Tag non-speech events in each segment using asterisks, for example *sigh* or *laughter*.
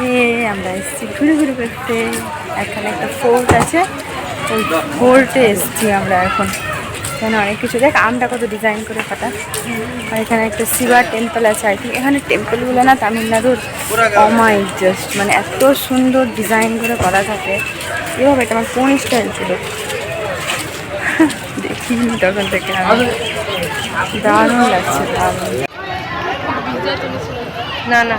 এ, আমরা এসেছি ঘুরে ঘুরে করতে। এখানে একটা ফোর্ট আছে। ওই ফোর্টে এসেছি আমরা এখন। এখানে অনেক কিছু। দেখ, আমটা কত ডিজাইন করে কাটা আর এখানে একটা শিবা টেম্পল আছে আই থিঙ্ক এখানে টেম্পলগুলো না তামিলনাড়ুর অমাই জাস্ট মানে এত সুন্দর ডিজাইন করে করা থাকে। এভাবে এটা আমার কোন স্টাইল ছিল। *laughs* দেখিনি তখন থেকে দারুণ লাগছে, দারুণ। না না।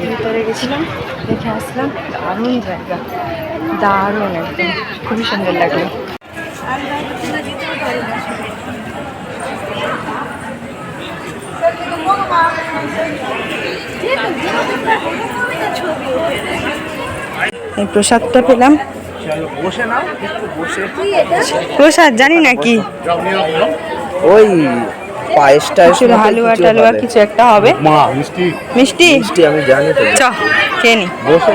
ভিতরে গেছিলাম দেখে আসলাম দারুণ জায়গা দারুণ একদম খুবই সুন্দর লাগল। এই প্রসাদটা পেলাম। বসে নাও একটু বসে প্রসাদ জানি না কি। ওই পায়েস টায়েস হালুয়া টালুয়া কিছু একটা হবে। মিষ্টি। মিষ্টি? মিষ্টি আমি জানি চ খেয়ে নি। বসে।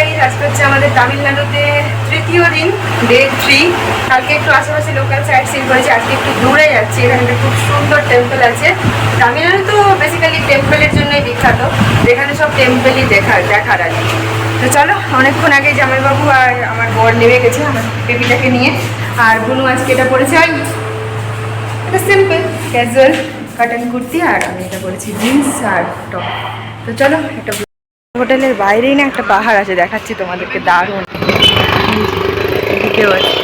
গাইজ, আজকে হচ্ছে আমাদের তামিলনাড়ুতে তৃতীয় দিন ডে থ্রি কালকে একটু আশেপাশে লোকাল সাইট সিন করেছি আজকে একটু দূরে যাচ্ছি এখানে খুব সুন্দর টেম্পল আছে। তামিলনাড়ু তো বেসিক্যালি টেম্পলের জন্যই বিখ্যাত যেখানে সব টেম্পলই দেখার দেখার আর কি। তো চলো অনেকক্ষণ আগে জামাইবাবু আর আমার বর নেমে গেছে আমার বেবিটাকে নিয়ে। আর বুনু আজকে এটা পড়েছে ওই এটা সিম্পল ক্যাজুয়াল কাটন কুর্তি আর আমি এটা পরেছি জিন্স আর টপ তো চলো একটা হোটেলের বাইরেই না একটা পাহাড় আছে দেখাচ্ছি তোমাদেরকে দারুণ এদিকেও আছে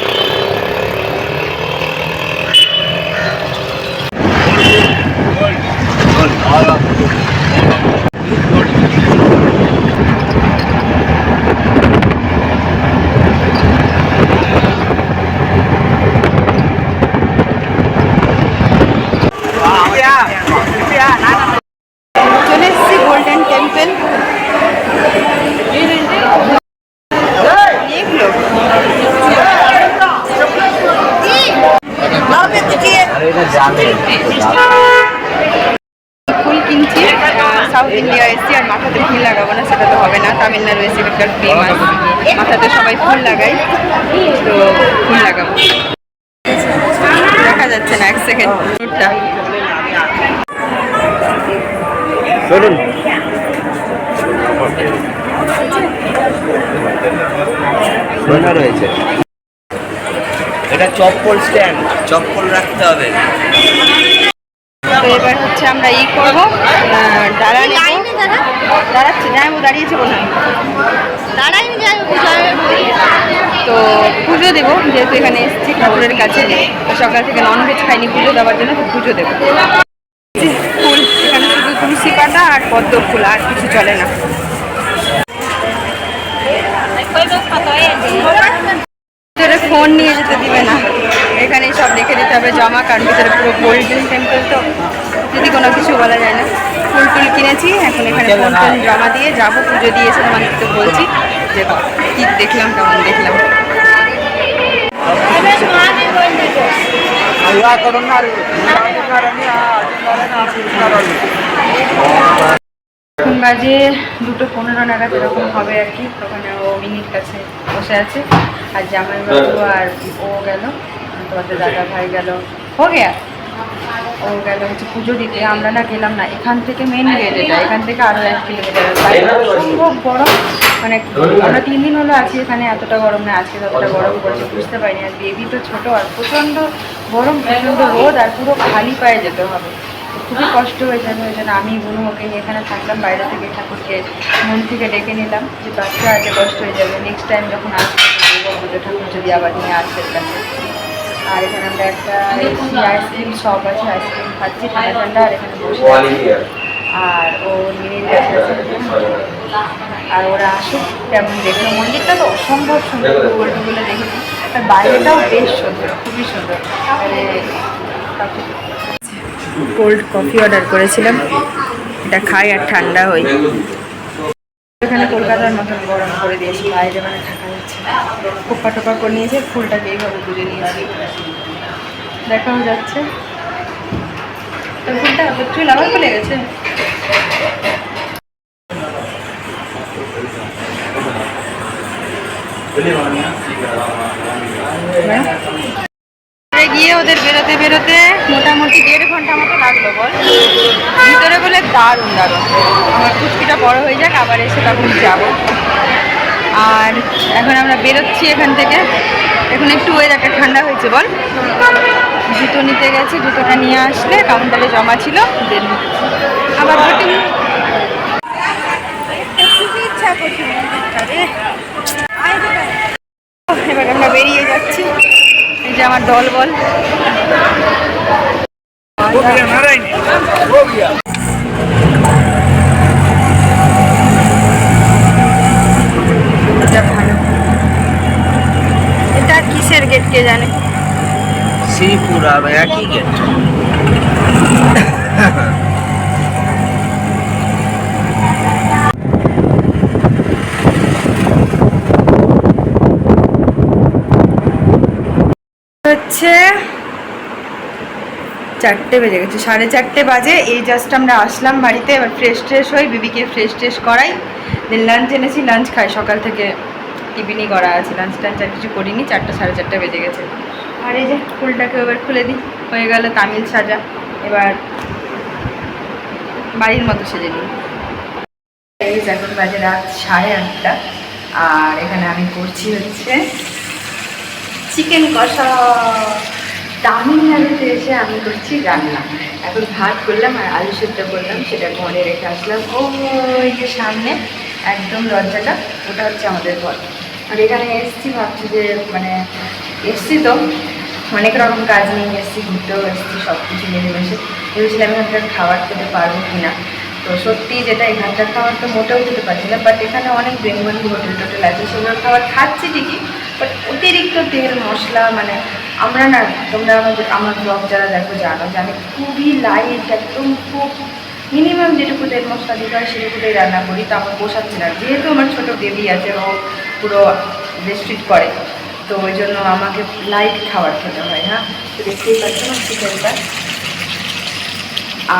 ফুল কিনছি। সাউথ ইন্ডিয়া এসছি আর মাথাতে ফুল লাগাবো না সেটা তো হবে না। তামিলনাড়ু এসে একটা ফেমাস মাথাতে সবাই ফুল লাগাই তো ফুল লাগাবো। দেখা যাচ্ছে না এক সেকেন্ড রোডটা চলুন। রয়েছে এটা চপ্পল স্ট্যান্ড। চপ্পল রাখতে হবে। তো এবার হচ্ছে আমরা ই করব নেব। দাঁড়াচ্ছে যাইবো দাঁড়িয়েছে বোধ তো পুজো দেবো যেহেতু এখানে এসেছি ঠাকুরের কাছে। তো সকাল থেকে ননভেজ খাইনি পুজো দেওয়ার জন্য তো পুজো দেবো। ফুল এখানে শুধু তুলসী পাতা আর পদ্ম ফুল আর কিছু চলে না ভিতরে ফোন নিয়ে যেতে দিবে না। এখানেই সব রেখে দিতে হবে জমা কারণ ভিতরে পুরো গোল্ডেন টেম্পল তো। যদি কোনো কিছু বলা যায় না। ফুল টুল কিনেছি এখন এখানে ফোন টোন জমা দিয়ে যাব পুজো দিয়েছে তোমাদেরকে তো বলছি। যে কি দেখলাম কেমন দেখলাম। এখন বাজে দুটো পনেরো নাগাদ এরকম হবে আর কি। ওখানে ও মিনির কাছে বসে আছে। আর জামাইবাবু আর ও গেল। তোমাদের দাদা ভাই গেল। হো গেয়া। ও গেল হচ্ছে পুজো দিতে। আমরা না গেলাম না। এখান থেকে মেন গেট এটা। এখান থেকে আরও এক কিলোমিটার বাইরে অসম্ভব গরম। মানে আমরা তিন দিন হলো আছি এখানে। এতটা গরম না। আজকে ততটা গরম পড়েছে বুঝতে পারিনি। আর বেবি তো ছোট আর প্রচণ্ড গরম প্রচণ্ড রোদ আর পুরো খালি পায়ে যেতে হবে। খুবই কষ্ট হয়ে যাবে ওই জন্য আমি বুনু ওকে নিয়ে এখানে থাকলাম বাইরে থেকে ঠাকুরকে মন থেকে ডেকে নিলাম যে বাচ্চা আছে কষ্ট হয়ে যাবে। নেক্সট টাইম যখন আসবে ঠাকুর যদি আবার নিয়ে আসবে কাছে আর এখানে আমরা একটা আইসক্রিম শপ আছে আইসক্রিম খাচ্ছি ঠান্ডা ঠান্ডা আর এখানে বসে আর ও নিয়ে আর ওরা আসুক তেমন দেখল মন্দিরটা তো অসম্ভব সুন্দর গোলটোগুলো দেখেছি। আর বাইরেটাও বেশ সুন্দর খুবই সুন্দর। মানে কোল্ড কফি অর্ডার করেছিলাম। এটা খাই আর ঠান্ডা হই। এখানে কলকাতার মতন গরম করে দিয়েছি, বাইরে মানে থাকা যাচ্ছে কোপা টোপা করে নিয়েছে, ফুলটাকে এইভাবে বুঝে নিয়েছি। দেখাও যাচ্ছে। ফুলটা চুল আবার খুলে গেছে। ভিতরে গিয়ে ওদের বেরোতে বেরোতে মোটামুটি দেড় ঘণ্টা মতো লাগল বল। ভিতরে বলে দারুণ দারুণ। আমার কুচকিটা বড় হয়ে যাক, আবার এসে তখন যাব। আর এখন আমরা বেরোচ্ছি এখান থেকে। এখন একটু ওয়েদারটা ঠান্ডা হয়েছে বল। জুতো নিতে গেছি, জুতোটা নিয়ে আসলে কাউন্টারে জমা ছিল আবার এবার আমরা বেরিয়ে যাচ্ছি। যে আমার দল বল। এটা কিসের গেট কে জানে? শ্রীপুর একই গেট হচ্ছে চারটে বেজে গেছে, সাড়ে চারটে বাজে। এই জাস্ট আমরা আসলাম বাড়িতে, এবার ফ্রেশ ট্রেশ হই, বিবিকে ফ্রেশ ট্রেশ করাই। দেন লাঞ্চ এনেছি লাঞ্চ খাই। সকাল থেকে টিফিনই করা আছে। লাঞ্চ টাঞ্চ আর কিছু করিনি, চারটে, সাড়ে চারটে বেজে গেছে। আর এই যে ফুলটাকে এবার খুলে দিই। হয়ে গেল তামিল সাজা। এবার বাড়ির মতো সেজে নিই। এই এখন বাজে রাত সাড়ে আটটা। আর এখানে আমি করছি হচ্ছে চিকেন কষা। তামিলনাড়ুতে এসে আমি করছি রান্না। এখন ভাত করলাম আর আলু সেদ্ধ করলাম, সেটা ঘরে রেখে আসলাম। ওই যে সামনে একদম লজ্জাটা ওটা হচ্ছে আমাদের ঘর। আর এখানে এসছি ভাবছি যে মানে এসছি তো, অনেক রকম কাজ নিয়ে এসছি, ঘুরতেও এসছি সব কিছু মিলেমিশে। ভেবেছিলাম এখানকার খাবার খেতে পারব কি না তো সত্যি যেটা এখানকার খাবার তো মোটেও খেতে পারছি না বাট এখানে অনেক বেঙ্গলি হোটেল টোটেল আছে সেগুলো খাবার খাচ্ছি ঠিকই বাট অতিরিক্ত তেল, মশলা মানে আমরা না, তোমরা আমাদের, আমার ব্লগ যারা দেখো, জানো যে আমি খুবই লাইট একদম খুব মিনিমাম যেটুকু তেল মশলা দিতে হয়, সেটুকুতেই রান্না করি। তো আমার পোষাচ্ছে না। যেহেতু আমার ছোটো বেবি আছে, ও পুরো রেস্ট্রিক্ট করে, তো ওই জন্য আমাকে লাইট খাবার খেতে হয় হ্যাঁ? তো দেখতেই পাচ্ছ না চিকেনটা?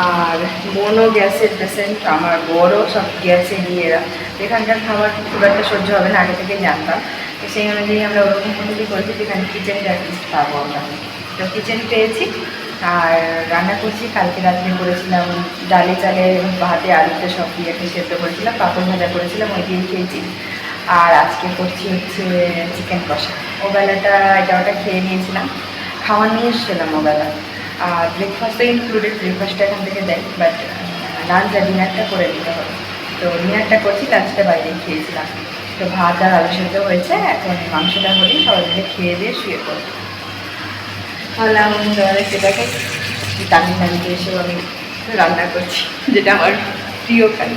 আর মনো গ্যাসের পেশেন্ট, আমার বড় সব গ্যাসে নিয়ে এরা। এখানকার খাবার খুব একটা সহ্য হবে না, আগে থেকে জানতাম। তো সেই অনুযায়ী আমরা ওরকম পদ্ধতি করেছি যেখানে কিচেনটা অ্যাটলিস্ট পাবো আমরা। তো কিচেন পেয়েছি, আর রান্না করছি, কালকে রাত্রে করেছিলাম ডালে চালে ভাতে আলুতে সব দিয়ে একটা সেদ্ধ করেছিলাম, পাপড় ভাজা করেছিলাম, ওই দিয়েই খেয়েছি। আর আজকে করছি হচ্ছে চিকেন কষা। ওবেলাটা এটা ওটা খেয়ে নিয়েছিলাম, খাওয়া নিয়ে এসেছিলাম ওবেলা। আর ব্রেকফাস্টও ইনক্লুডেড ব্রেকফাস্টটা এখান থেকে দেয় বাট লাঞ্চ আর ডিনারটা করে নিতে হবে। তো ডিনারটা করছি লাঞ্চটা বাইরেই খেয়েছিলাম। তো ভাত আর আলু সেদ্ধ হয়েছে, এখন মাংসটা হলেই সবাই মিলে খেয়ে দিয়ে শুয়ে পড়ব। তাহলে আমার মনে হয় সেটাকে তামিলনাড়ুতে এসেও আমি রান্না করছি, যেটা আমার প্রিয় কাজ।